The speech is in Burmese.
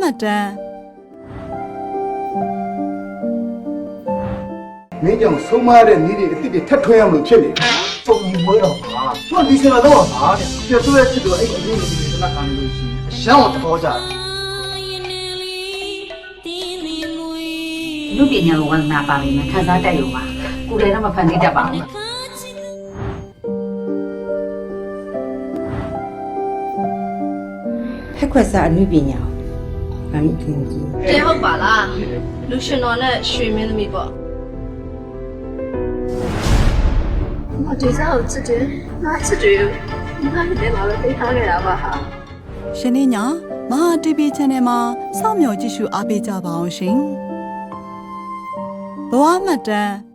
မှတ်တမ်းမင်းကြောင့်ဆုံးမရတဲ့နေ့တွေအစ်စ်တွေထပ်ထွင်းရမလို့ဖြစ်နေတယ်ပုံကြီးမွေးတော့ပါသူကဒီစင်လာတော့ပါတဲ့ပြသူ့ရဲ့ချစ်တော်အဲ့ဒီအရေးကြီးတဲ့လက်ခံလို့ရှိရင်အရှမ်းတော့သဘောကျတယ်လူပညာဝန္ဒနာပါလိမ့်မယ်ခန်းစားတက်ရုံပါကိုယ်လည်းတော့မဖန်သိတတ်ပါဘူးဖက်ခွက်စားအနုပညာ ကိုငါမိခင်ကြီးတဲဟုတ်ပါလားလူရှင်တော်နဲ့ရွှေမင်းသမီးပေါ့မဒီစားကိုချစ်တယ်ငါချစ်တယ်ငါလည်းမှာပဲသိထားခဲ့တာပါဟာရှင်နေညာမဟာ TV Channel မှာစောင့်မျှော်ကြည့်ရှုအားပေးကြပါအောင်ရှင်ဘဝမှတ်တမ်း